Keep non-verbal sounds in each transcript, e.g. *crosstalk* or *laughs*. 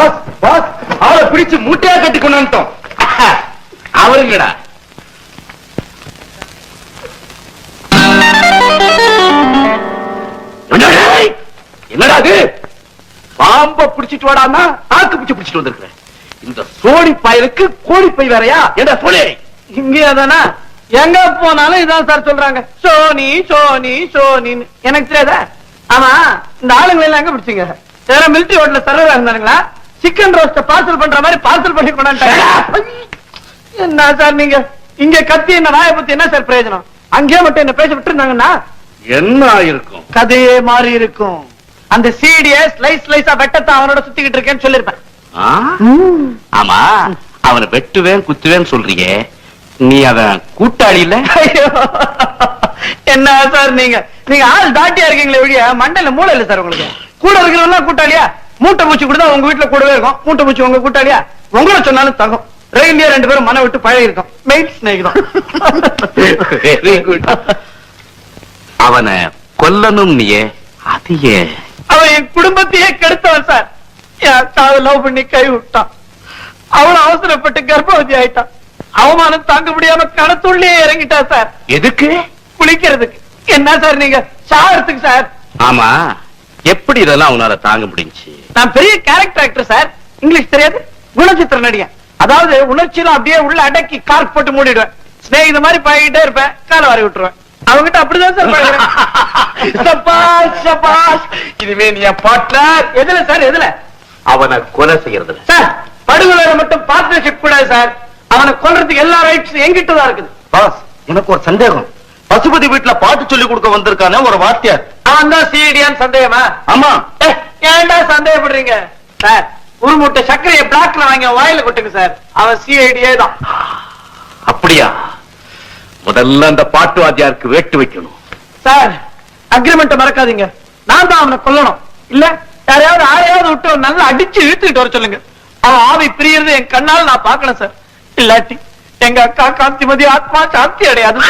Pass pass அவளை பிடிச்சு மூட்டையா கட்டி கொண்டு அவருங்கடா. என்னடா அது பாம்ப பிடிச்சிட்டு வாடான்னா ஆக்கு பிடிச்சு பிடிச்சிட்டு வந்திருக்கிறேன். இந்த சோழி பயலுக்கு கோழி பை வேறையா? என்ன சொல்லி இங்கே தானா? எங்க போனாலும் இதான் சார் சொல்றாங்க. சோனி சோனி சோனின்னு. எனக்கு தெரியாதா? ஆமா இந்த ஆளுங்களை எல்லாம் எங்க பிடிச்சீங்க? வேற மிலிட்டரி ஹோட்டல்ல சர்வரா இருந்தாருங்களா சிக்கன் ரோஸ்ட பார்சல் பண்ற மாதிரி பார்சல் பண்ணி கொண்டாண்டாங்க என்ன சார் நீங்க? இங்க கத்தி என்ன நாயை பத்தி என்ன சார் பிரயோஜனம்? அங்கேயே மட்டும் என்ன பேச விட்டுருந்தாங்கன்னா என்ன இருக்கும் கதையே மாறி இருக்கும். அந்த சீடிய ஸ்லைஸ் ஸ்லைஸா வெட்டத்தான் அவனோட சுத்திக்கிட்டு இருக்கேன்னு சொல்லிருப்பேன்? ஆமா அவனை வெட்டுவேன் குத்துவேன் சொல்றியே. நீ அவன் கூட்டாளி இல்ல என்ன சார் நீங்க? நீங்க ஆள் தாட்டியா இருக்கீங்களே வெளிய மண்டையில மூளை இல்ல சார் உங்களுக்கு. கூட இருக்கிறவங்க கூட்டாளியா? மூட்டை பூச்சி கூட உங்க வீட்டுல கூடவே இருக்கும். மூட்டை பூச்சி உங்க கூட்டாளியா? உங்களை சொன்னாலும் தகும். ரெயிலியா ரெண்டு பேரும் மன விட்டு பழகி இருக்கும் ஸ்நேகிதம் வெரி குட் அவனை கொல்லணும் நீயே அது ஏன்? அவன் என் குடும்பத்தையே கெடுத்தவன் சார். அக்காவை லவ் பண்ணி கை விட்டான். அவளும் அவசரப்பட்டு கர்ப்பவதி ஆயிட்டான். அவமானம் தாங்க முடியாம கணத்துள்ளே இறங்கிட்டா சார். எதுக்கு? குளிக்கிறதுக்கு. என்ன சார் நீங்க? சாகிறதுக்கு சார். ஆமா. எப்படி இதெல்லாம் அவனால தாங்க முடிஞ்சுச்சு நான் பெரிய கேரக்டர் ஆக்டர் சார் இங்கிலீஷ் தெரியாது? குணச்சித்திர நடிகன். அதாவது உணர்ச்சியில அப்படியே உள்ள அடக்கி கார்க் போட்டு மூடிடுவேன். ஸ்நேகித மாதிரி பழகிட்டே இருப்பேன். காலை வாரி விட்டுருவேன். அவங்கிட்ட அப்படிதான் சார் பழகுறேன். *laughs* சபாஷ், சபாஷ். இனிமே நீ பாட்னர் எதுல சார் எதுல? அவனை கொலை செய்யறதுல. சார் படுகொலையில மட்டும் பார்ட்னர்ஷிப் கூடாது சார் அவனை கொல்றதுக்கு எல்லா ரைட்ஸ் எங்கிட்ட தான் இருக்குது. பாஸ் எனக்கு ஒரு சந்தேகம். பசுபதி வீட்டுல பாட்டு சொல்லி கொடுக்க வந்திருக்கானே ஒரு வாத்தியார். அவன் தான் சிடியான்னு சந்தேகமா? ஆமா. ஏன்டா சந்தேகப்படுறீங்க? சார் ஒரு மூட்டை சர்க்கரையை பிளாக்ல வாங்கி வாயில கொட்டுங்க சார். அவன் சிஐடியே தான். அப்படியா? முதல்ல அந்த பாட்டு வாத்தியாருக்கு வேட்டு வைக்கணும். சார் அக்ரிமெண்ட் மறக்காதீங்க. நான் தான் அவனை கொல்லணும். இல்ல யாரையாவது ஆளையாவது விட்டு நல்லா அடிச்சு இழுத்துக்கிட்டு வர சொல்லுங்க. அவன் ஆவி பிரியறது என் கண்ணால நான் பார்க்கணும் சார். இல்லாட்டி எங்க அக்கா காந்திமதி ஆத்மா சாந்தி அடையாது.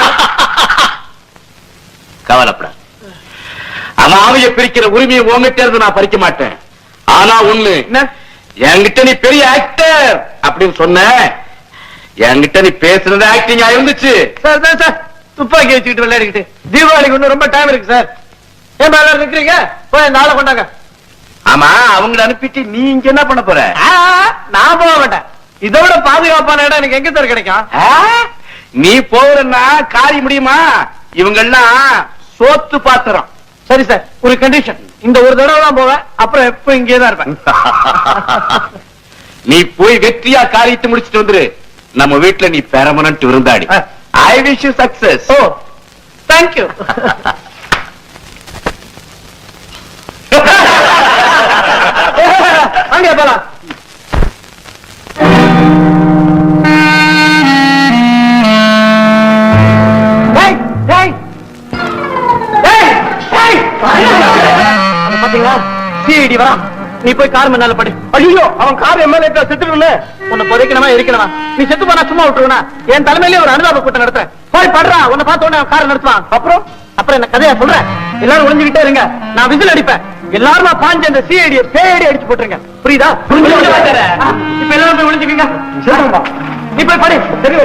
கவலைப்படாத. அவன் ஆவிய பிரிக்கிற உரிமையை உங்ககிட்ட இருந்து நான் பறிக்க மாட்டேன். ஆனா ஒண்ணு என்கிட்ட நீ பெரிய ஆக்டர் அப்படின்னு சொன்ன. என்கிட்ட நீ பேசுனது ஆக்டிங்கா இருந்துச்சு. Sir sir sir. துப்பாக்கி வச்சுக்கிட்டு விளையாடிக்கிட்டு. தீபாவளிக்கு இன்னும் ரொம்ப டைம் இருக்கு சார். ஏன் மேல இருக்கிறீங்க போய் ஆளை கொண்டாங்க. ஆமா அவங்கள அனுப்பிட்டு நீ இங்க என்ன பண்ண போற? நான் போக மாட்டேன். இதை விட பாதுகாப்பான இடம் எனக்கு எங்க சார் கிடைக்கும்? நீ போறன்னா காரி முடியுமா? இவங்கெல்லாம் சோத்து பாத்திரம். சரி சார் ஒரு கண்டிஷன் இந்த ஒரு தடவை தான் போவேன் அப்புறம் எப்ப இங்கே தான் இருப்பேன். *laughs* நீ போய் வெற்றியா காரியத்தை முடிச்சிட்டு வந்துரு. நம்ம வீட்டுல நீ permanent விருந்தாடி. I wish you success oh thank you *laughs* அங்கே போலாம். சிஐடி வரான் நீ போய் கார் முன்னால படி. ஐயோ அவன் கார் எம்எல்ஏ செத்துருல உன்னை புதைக்கணுமா இருக்கணுமா நீ செத்து போனா சும்மா விட்டுருவனா? என் தலைமையிலே ஒரு அனுதாப கூட்டம் நடத்துறேன். போய் படுறா உன்னை பார்த்த உடனே கார் நிறுத்துவான். அப்புறம்? அப்புறம் என்ன கதையா சொல்றேன்? எல்லாரும் ஒளிஞ்சுக்கிட்டே இருங்க. நான் விசில் அடிப்பேன். எல்லாரும் பாஞ்சு அந்த சிஐடி பேடி அடிச்சு போட்டுருங்க. புரியுதா? இப்ப எல்லாரும் போய் ஒளிஞ்சுக்கீங்க நீ போய் படி. சரி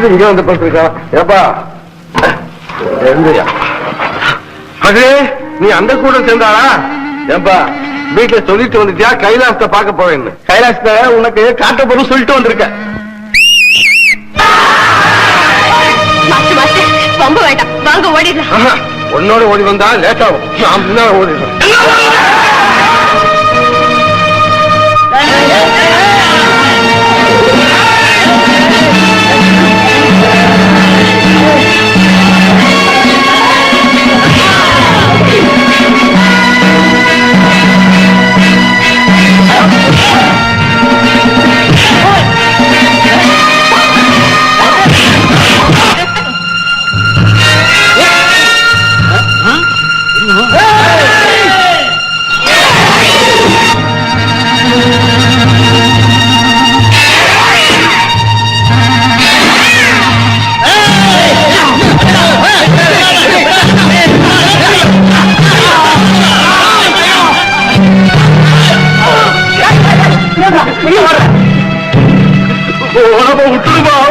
வச்சேன் குடிச்சிட்டு இங்க வந்து படுத்திருக்கான் ஏப்பா. அது நீ அந்த கூட சேர்ந்தாளா? ஏப்பா வீட்டுல சொல்லிட்டு வந்துட்டியா? கைலாசத்தை பார்க்க போவேன்னு கைலாசத்தை உனக்கு காட்ட போறோம் சொல்லிட்டு வந்திருக்க. ரொம்ப வேண்டாம். வாங்க ஓடிடலாம். உன்னோட ஓடி வந்தா லேட் ஆகும் நான் முன்னால ஓடிடுறேன்.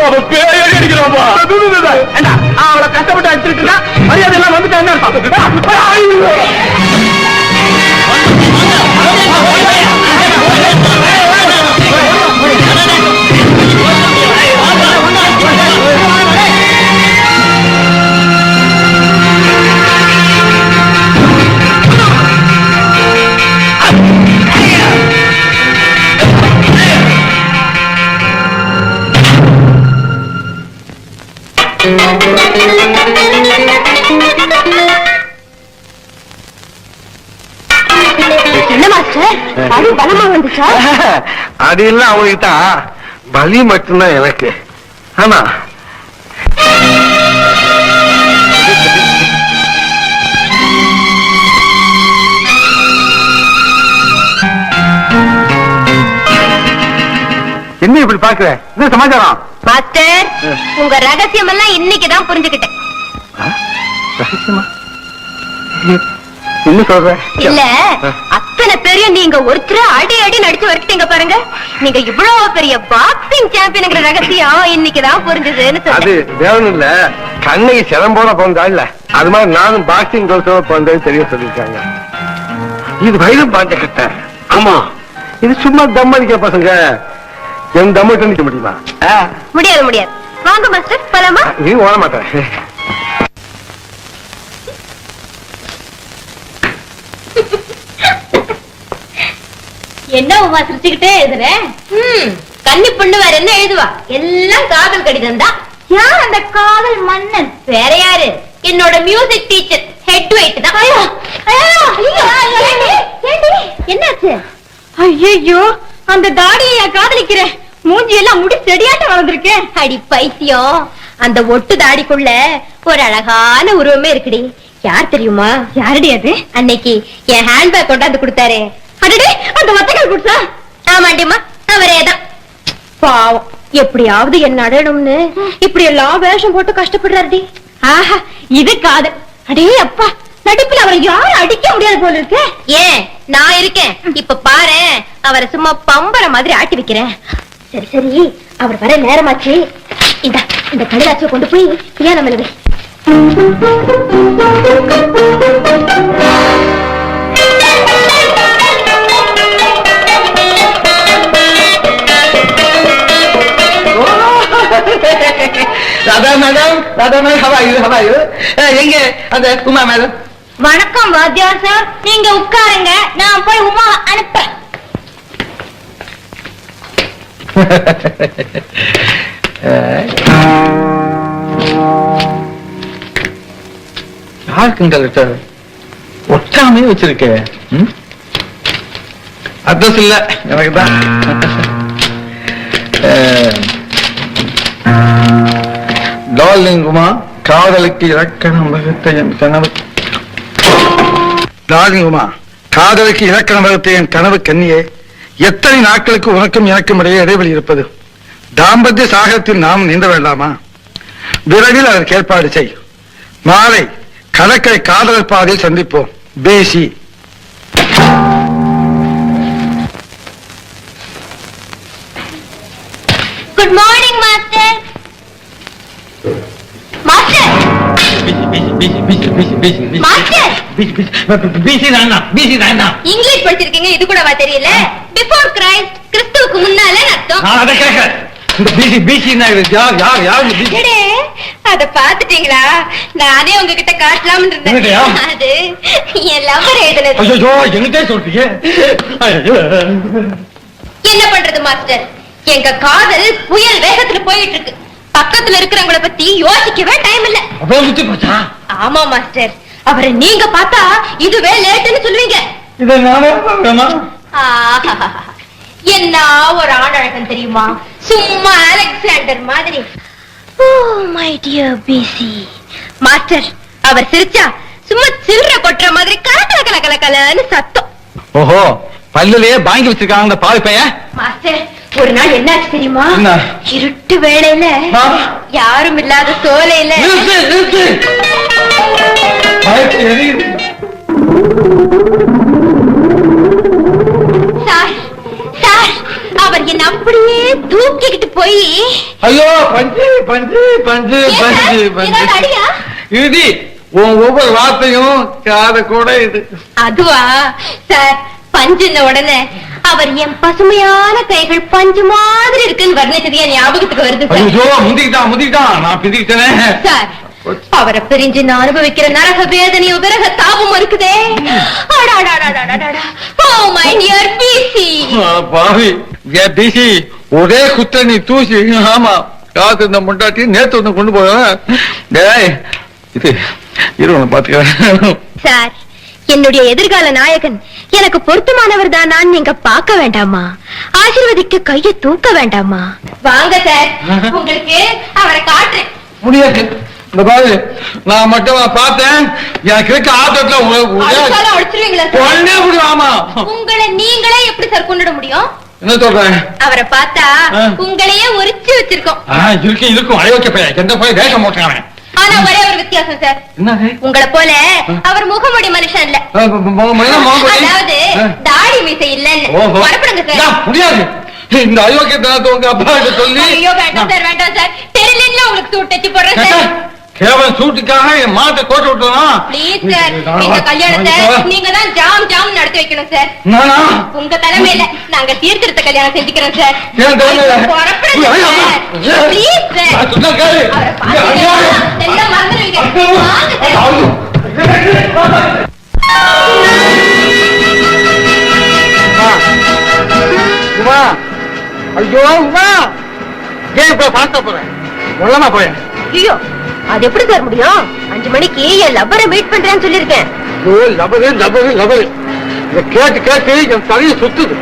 அவன் பேரே அடிக்கிறான்பா ஏண்டா, அவளை கஷ்டப்பட்டு அடிச்சிட்டு இருக்கா மரியாதை எல்லாம் வந்துட்டா! என்ன அடி பலமா வந்துச்சா? *laughs* அது இல்ல அவங்களுக்கு தான் பலி மட்டும்தான் எனக்கு. ஆமா. என்ன இப்படி பாக்குற என்ன சமாச்சாரம்? மாஸ்டர் உங்க ரகசியம் எல்லாம் இன்னைக்குதான் புரிஞ்சுக்கிட்டேன். ரகசியமா? என்ன சொல்ற? இல்ல அத்தனை பேரையும் நீங்க ஒருத்தர அடி அடி நடிச்சு வரைக்கிட்டீங்க பாருங்க. நீங்க இவ்வளவு பெரிய பாக்ஸிங் சாம்பியனுங்கிற ரகசியம் இன்னைக்குதான் புரிஞ்சதுன்னு அது ஒண்ணும் இல்ல கண்ணகி சிலம்போட பிறந்தா இல்ல. அது மாதிரி நானும் பாக்ஸிங் கோல்ஸோட பிறந்தது தெரிய சொல்லிருக்காங்க இது வயலும் பாஞ்ச கட்ட. ஆமா. இது சும்மா தம் அடிக்கிற பசங்க. என் தம் அடிக்க நிக்க முடியுமா முடியாது முடியாது. வாங்க மாஸ்டர் போலாமா? நீ ஓட மாட்டேன். என்ன உமா சிரிச்சுக்கிட்டே எழுதுற? கன்னி பொண்ணு வேற என்ன எழுதுவா? எல்லாம் காதல் கடிதம் தான் யார் அந்த காதல் மன்னன்? வேற யாரு? என்னோட மியூசிக் டீச்சர் ஹெட் வெயிட் தான் என்னாச்சு? ஐயோ அந்த தாடியை காதலிக்கிற? மூஞ்சி எல்லாம் முடி செடியாட்ட வளர்ந்துருக்கேன் அடி பைத்தியம் அந்த ஒட்டு தாடிக்குள்ள ஒரு அழகான உருவமே இருக்குடி. யார் தெரியுமா? யாருடி அது? அன்னைக்கு என் ஹேண்ட்பேக் கொண்டாந்து கொடுத்தாரே. அடடே அந்த வத்தகள் குடிச்சா ஆமாண்டிமா அவரே தான் பாவம் எப்படியாவது என்ன அடையணும்னு. இப்படி எல்லாம் வேஷம் போட்டு கஷ்டப்படுறாருடி ஆஹா இது காது. அடே அப்பா நடிப்புல அவரை யாரும் அடிக்க முடியாது போல இருக்கு. ஏன் நான் இருக்கேன். இப்ப பாரு அவரை சும்மா பம்பர மாதிரி ஆட்டி வைக்கிறேன். சரி சரி அவர் வர நேரமாச்சு. இந்த இந்த கடிதாச்சியை கொண்டு போய் பிரியாணம் மெலவை Radha madam Radha madam how are you how are you எங்க? அந்த உமா மேடம். வணக்கம் வாத்தியார் சார். நீங்க உட்காருங்க. நான் போய் உமா அனுப்புறேன். *laughs* யாருக்கு இந்த லெட்டர் ஒட்டாமே வச்சிருக்க. அட்ரஸ் இல்ல. எனக்கு தான் *laughs* டார்லிங்குமா காதலுக்கு இலக்கணம் வகுத்த என் கனவு. டார்லிங்குமா காதலுக்கு இலக்கணம் வகுத்த என் கனவு கண்ணியே. எத்தனை நாட்களுக்கு உனக்கும் எனக்கும் இடையே இடைவெளி இருப்பது? தாம்பத்திய சாகரத்தில் நாம் நீந்த வேண்டாமா? விரைவில் அதற்கு ஏற்பாடு செய். மாலை கடற்கரை காதலர் பாதையில் சந்திப்போம். பேசி இங்கிலீஷ் படிச்சிருக்கீங்க இது கூடவா தெரியல? பிஃபோர் கிரைஸ்ட் கிறிஸ்துவுக்கு முன்னால அர்த்தம். எடே, அத பாத்துட்டீங்களா நானே உங்ககிட்ட காட்டலாம்னு என்னடியா? இருந்தேன் அது என் லவர் எழுதுனது என்ன பண்றது மாஸ்டர்? எங்க காதல் புயல் வேகத்துல போயிட்டு இருக்கு. பக்கத்துல இருக்கிறவங்கள பத்தி யோசிக்கவே டைம் இல்ல. ஆமா மாஸ்டர் அவரை நீங்க பார்த்தா இதுவே லேட்டுன்னு சொல்லுவீங்க. என்ன ஒரு ஆணழகன் தெரியுமா? சும்மா அலெக்சாண்டர் மாதிரி. Oh my dear PC master அவர் சிரிச்சா சும்மா சில்லற கொட்டுற மாதிரி கல கல கல கல கலன்னு சத்தம். ஓஹோ பல்லுலயே பாங்கி வச்சிருக்காங்க பாவி பையன்? மாஸ்டர் ஒரு நாள் என்னாச்சு தெரியுமா? இருட்டு வேளையில ஆ. யாரும் இல்லாத சோலையில. சார் சார் என்ன அப்படியே தூக்கிக்கிட்டு போய் ஐயோ பஞ்சு பஞ்சு பஞ்சு? பஞ்சு பஞ்சு? இது உன் ஒவ்வொரு வார்த்தையும் காத கூட இது அதுவா சார் பஞ்சுன்ன உடனே அவர் என் பசுமையான கைகள் பஞ்சு மாதிரி இருக்குன்னு வர்ணிச்சது என் ஞாபகத்துக்கு வருது நான் பிதிக்கிட்டேனே சார் அவரை பிரிஞ்சு நான் அனுபவிக்கிற நரக வேதனையும் விரக தாபம் இருக்குதே. Oh, ஒரே குத்த நீ தூசி. ஆமா காத்து இந்த முண்டாட்டி நேத்து ஒண்ணு கொண்டு டேய் இது இரு உன்னை பாத்துக்கிறேன் சார் என்னுடைய எதிர்கால நாயகன் எனக்கு பொருத்தமானவர் தான் நீங்க பார்க்க வேண்டாமா? ஆசீர்வதிக்க கையை தூக்க வேண்டாமா? வாங்க சார். உங்களுக்கு அவரை காட்டுறேன். முடியாது. இந்த பாரு நான் மட்டும் பார்த்தேன். எனக்கு இருக்க உங்களை நீங்களே எப்படி சார் கொண்டுட முடியும்? என்ன சொல்றேன் அவரை பார்த்தா. உங்களையே உரிச்சு வச்சிருக்கோம். இருக்கும் அயோக்கிய பையன் எந்த போய் வேஷம் போட்டான் ஆனா ஒரே ஒரு வித்தியாசம் சார். உங்களை போல அவர் முகமுடி மனுஷன் இல்ல. அதாவது. தாடி மீசை இல்லன்னு. புறப்படுங்க சார். முடியாது இந்த அயோக்கியத்தனத்தை உங்க அப்பா கிட்ட சொல்லி. ஐயோ வேண்டாம் சார் வேண்டாம் சார். தெரியலன்னு உங்களுக்கு சூட் தச்சு போடுறேன் சார். கேவலம் சூட்டுக்காக என் மாட்டை கோட்டை விட்டுனா ப்ளீஸ் சார் இந்த கல்யாணத்தை நீங்க தான் ஜாம் ஜாம் நடத்தி வைக்கணும் சார் நானா? உங்க தலைமையில நாங்க சீர்திருத்த கல்யாணம் செஞ்சுக்கிறோம் சார் ஏன் தலைமையில? ப்ளீஸ் சார் நான் சொன்னா கேளு. எல்லாம் மறந்துடுவீங்க வாங்க. ஐயோ உமா. ஏன் இப்ப பார்க்க போறேன்? உள்ளமா போயேன். ஐயோ அது எப்படி சார் முடியும்? அஞ்சு மணிக்கு என் லவ்வரை மீட் பண்றேன்னு சொல்லிருக்கேன் ஐயோ லபரு லபரு இதை கேட்டு கேட்டு என் தலையை சுத்துது.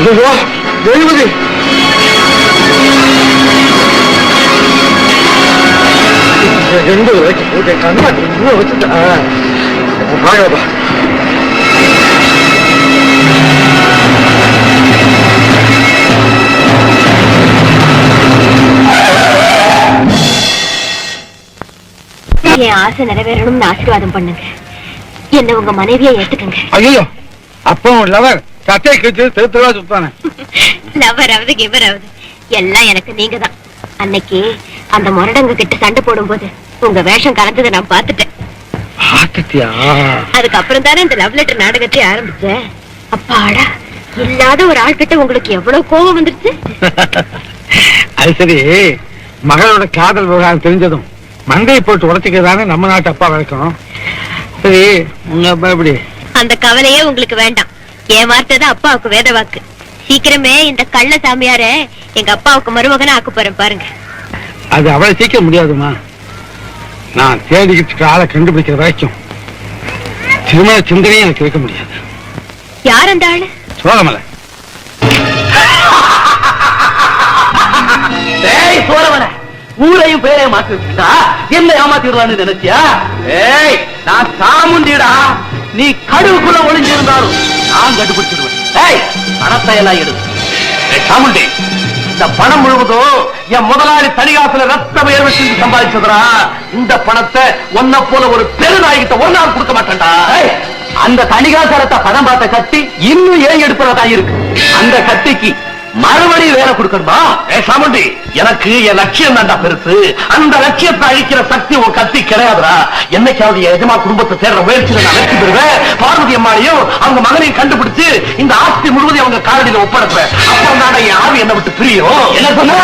ஐயோ கண்ணாடி வச்சுட்டா. வாங்கப்பா என் ஆசை நிறைவேறணும்னு ஆசீர்வாதம் பண்ணுங்க. என்ன உங்க மனைவியை ஏத்துக்கங்க. ஐயோ அப்போ லவர் சட்டை கிழிச்சு தெரு தெருவா சுத்தானே. லவராவது கிவராவது எல்லாம் எனக்கு நீங்க தான் அன்னைக்கு அந்த முரடங்க கிட்ட சண்டை போடும்போது உங்க வேஷம் கலந்ததை நான் பார்த்துட்டேன். ஆத்திட்டியா அதுக்கப்புறம் தானே இந்த லவ் லெட்டர் நாடகத்தை ஆரம்பிச்சேன் அப்பாடா இல்லாத ஒரு ஆள் கிட்ட உங்களுக்கு எவ்வளவு கோபம் வந்துருச்சு? அது சரி மகளோட காதல் விவகாரம் தெரிஞ்சதும் மண்டையை போட்டு உடச்சிக்கிறதானே நம்ம நாட்டு அப்பா வழக்கம். சரி உங்க அப்பா எப்படி? அந்த கவலையே உங்களுக்கு வேண்டாம். என் வார்த்தை தான் அப்பாவுக்கு வேத வாக்கு. சீக்கிரமே இந்த கள்ள சாமியார எங்க அப்பாவுக்கு மருமகனா ஆக்க போறேன் பாருங்க. அது அவ்வளவு சீக்கிரம் முடியாதுமா? நான் தேடிக்கிட்டு ஆளை கண்டுபிடிக்கிற வரைக்கும் திருமண சிந்தனையும் எனக்கு இருக்க முடியாது. யார் அந்த ஆளு? சோழமலை. ஊரையும் பேரையும் மாத்தி வச்சுட்டா என்ன ஏமாத்திடுவான்னு நினைச்சியா? ஏய் நான் சாமுண்டிடா. நீ கடுவுக்குள்ள ஒளிஞ்சிருந்தாலும் நான் கண்டுபிடிச்சிடுவேன். ஏய் பணத்தை எல்லாம் எடு. சாமுண்டி இந்த பணம் முழுவதும் என் முதலாளி தனிகாசுல ரத்த உயர்வு செஞ்சு சம்பாதிச்சதுடா. இந்த பணத்தை ஒன்ன போல ஒரு பெருநாய்கிட்ட ஒரு நாள் கொடுக்க மாட்டேன்டா. ஏய், அந்த தனிகாசலத்தை பணம் பார்த்த கத்தி இன்னும் ஏன் எடுப்பதா இருக்கு? அந்த கத்திக்கு மறுபடியும் வேலை கொடுக்கணுமா? ஏ சாமுண்டி எனக்கு என் லட்சியம் தான்டா பெருசு. அந்த லட்சியத்தை அழிக்கிற சக்தி உன் கத்தி கிடையாதுடா. என்னைக்காவது என் எஜமா குடும்பத்தை சேர்ற முயற்சியில் நான் வெற்றி பெறுவேன். பார்வதி அம்மானையும் அவங்க மகனையும் கண்டுபிடிச்சு இந்த ஆஸ்தி முழுவதும் அவங்க காலடியில் ஒப்படைப்பேன். அப்புறம் தான் என் ஆவி என்னை விட்டு பிரியும். என்ன சொன்ன?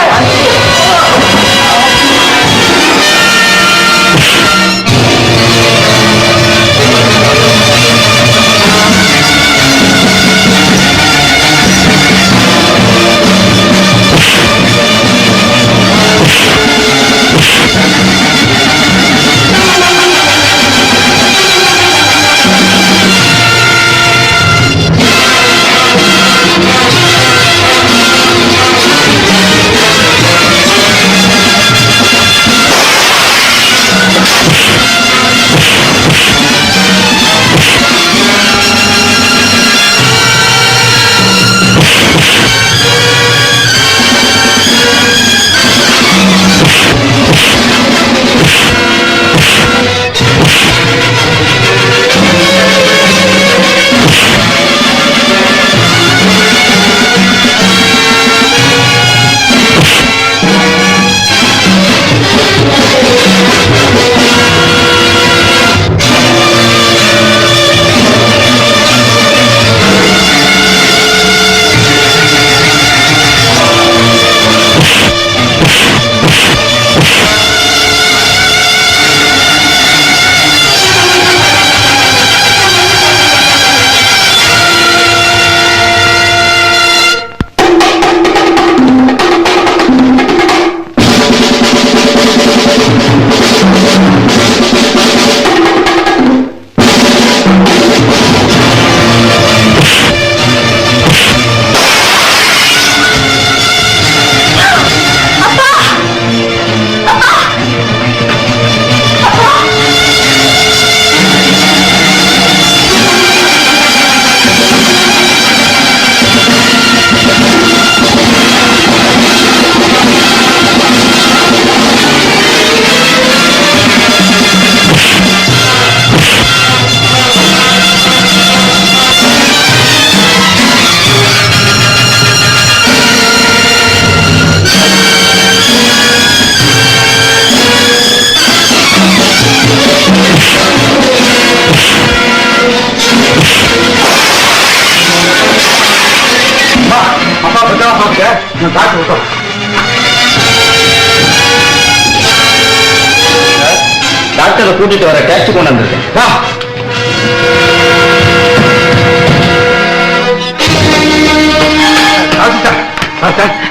கூட்டிட்டு வர டேக்ஸி கொண்டு வந்திருக்கேன். வா.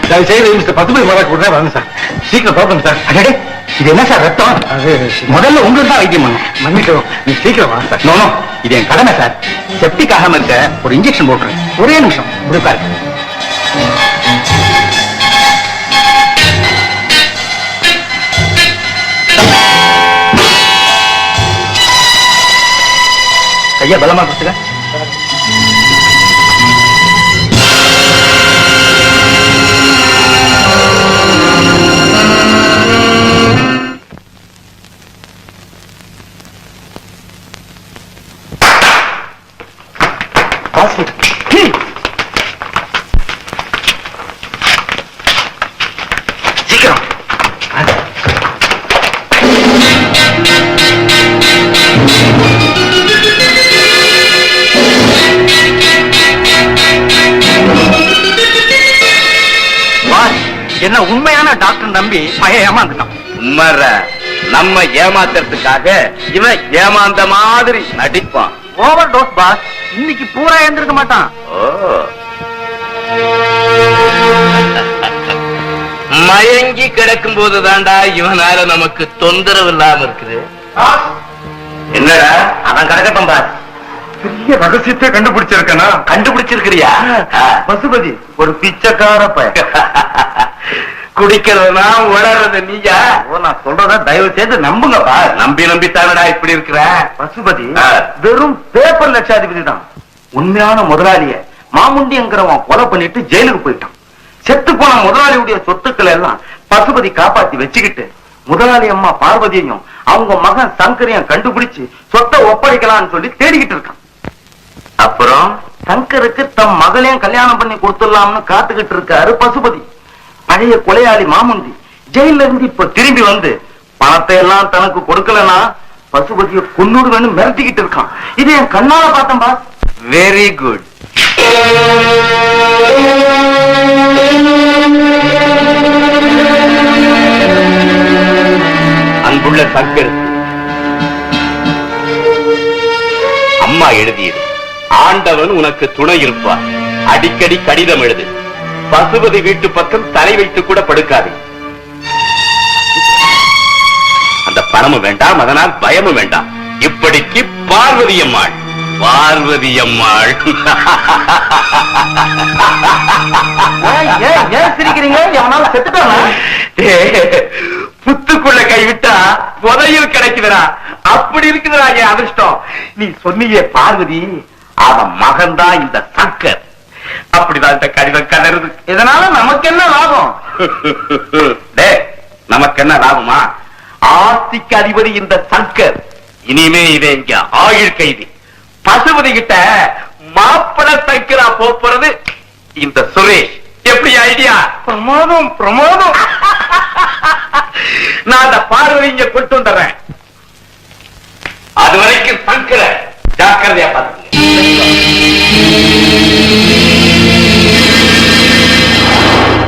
தயவு செய்து மிஸ்டர் பத்துமணி மரம் கூட வாங்க சார். சீக்கிரம் பார்க்கணும் சார். அடடே இது என்ன சார் ரத்தம்? முதல்ல உங்களுக்கு தான் வைத்தியம் பண்ணும் மன்னிக்கவும் நீ சீக்கிரம் வாங்க சார். இது என் கடமை சார். செப்டிக் ஆகாம இருக்க ஒரு இன்ஜெக்ஷன் போட்டுறேன் ஒரே நிமிஷம். இப்படி கையா பலமா கொடுத்துக்க. என்ன உண்மையான டாக்டர் நம்பி பையன் ஏமாந்துட்டான். உம்மற நம்ம ஏமாத்துறதுக்காக இவன் ஏமாந்த மாதிரி நடிப்பான். ஓவர் டோஸ் பாஸ் இன்னைக்கு பூரா எழுந்திருக்க மாட்டான். மயங்கி கிடக்கும் போது தாண்டா இவனால நமக்கு தொந்தரவு இல்லாம இருக்குது. என்னடா? அவன் கிடக்கட்டும் பாஸ் பெரிய ரகசியத்தை கண்டுபிடிச்சிருக்கனா? கண்டுபிடிச்சிருக்கிறியா? பசுபதி ஒரு பிச்சைக்கார பையன். *laughs* குடிக்கிறதுனா உளறது நீயா? நான் சொல்றத தயவு செய்து நம்புங்க. பாஸ் நம்பி நம்பித்தானடா இப்படி இருக்கிற? பசுபதி. வெறும் பேப்பர் லட்சாதிபதி தான். உண்மையான முதலாளிய மாமுண்டிங்கிறவன் கொலை பண்ணிட்டு ஜெயிலுக்கு போயிட்டான். செத்து போன முதலாளியுடைய சொத்துக்களை எல்லாம் பசுபதி காப்பாத்தி வச்சுக்கிட்டு முதலாளி அம்மா பார்வதியையும் அவங்க மகன் சங்கரையும் கண்டுபிடிச்சு சொத்தை ஒப்படைக்கலாம்னு சொல்லி தேடிக்கிட்டு இருக்கான். அப்புறம் சங்கருக்கு தம் மகளையும் கல்யாணம் பண்ணி கொடுத்துடலாம்னு காத்துக்கிட்டு இருக்காரு பசுபதி. பழைய கொலையாளி மாமுண்டி ஜெயில இருந்து இப்ப திரும்பி வந்து பணத்தை எல்லாம் தனக்கு கொடுக்கலனா பசுபதியை கொன்னுடுவேன்னு மிரட்டிக்கிட்டு இருக்கான். இது என் கண்ணால பார்த்தேன் பா வெரி குட் அன்புள்ள சங்கர் ஆண்டவன் உனக்கு துணை இருப்பார். அடிக்கடி கடிதம் எழுது. பசுபதி வீட்டு பக்கம் தலை வைத்து கூட படுக்காது. அந்த பணமும் வேண்டாம் அதனால் பயமும் வேண்டாம். இப்படிக்கு பார்வதி அம்மாள். பார்வதி அம்மாள். புத்துக்குள்ள கைவிட்டா புதையில் கிடைக்குதுடா. அப்படி இருக்குதுடா என் அதிர்ஷ்டம். நீ சொன்னியே பார்வதி அவன் மகன்தான் இந்த சங்கர். அப்படிதான் இந்த கடிதம் கதறுது. இதனால நமக்கு என்ன லாபம்? *laughs* டேய், நமக்கு என்ன லாபமா? ஆஸ்திக்கு அதிபதி இந்த சங்கர். இனிமே இவன் இங்க ஆயுள் கைதி. பசுபதி கிட்ட மாப்பிள சங்கரா போறது இந்த சுரேஷ். எப்படி ஐடியா? பிரமாதம் பிரமாதம். *laughs* நான் அந்த பார்வதி இங்க கொண்டு வந்துடுறேன். அது வரைக்கும் சங்கர ஜாக்கிரதையா Thank you.